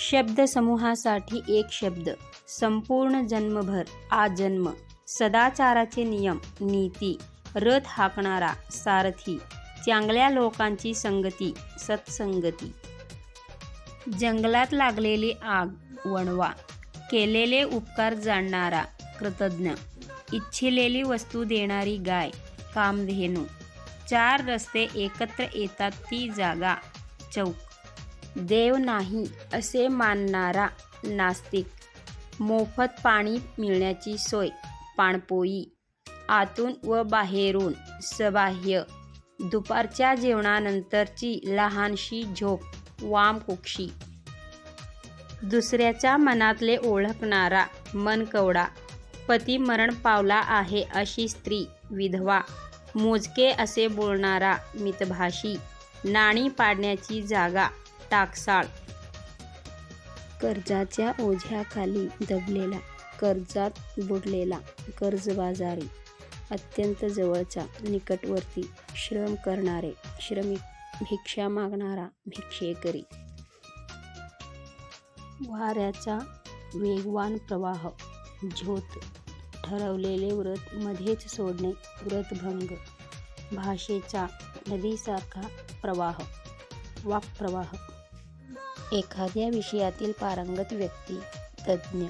शब्दसमूहासाठी एक शब्द. संपूर्ण जन्मभर आजन्म सदाचाराचे नियम नीती. रथ हाकणारा सारथी. चांगल्या लोकांची संगती सत्संगती. जंगलात लागलेली आग वणवा. केलेले उपकार जाणणारा कृतज्ञ. इच्छिलेली वस्तू देणारी गाय कामधेनू. चार रस्ते एकत्र येतात ती जागा चौक. देव नाही असे मानणारा नास्तिक. मोफत पाणी मिळण्याची सोय पाणपोई. आतून व बाहेरून सबाह्य. दुपारच्या जेवणानंतरची लहानशी झोप वामकुक्षी दुसऱ्याच्या मनातले ओळखणारा मनकवडा पती मरण पावला आहे अशी स्त्री विधवा. मोजके असे बोलणारा मितभाषी. नाणी पाडण्याची जागा. टाकसाळ. कर्जाच्या ओझ्याखाली दबलेला कर्जात बुडलेला कर्जबाजारी अत्यंत जवळचा निकटवर्ती श्रम करणारे श्रमिक भिक्षा मागणारा भिक्षेकरी. वाऱ्याचा वेगवान प्रवाह झोत ठरवलेले व्रत मध्येच सोडणे व्रतभंग भाषेचा नदीसारखा प्रवाह वाक्प्रवाह. एखाद्या विषयातील पारंगत व्यक्ती तज्ज्ञ.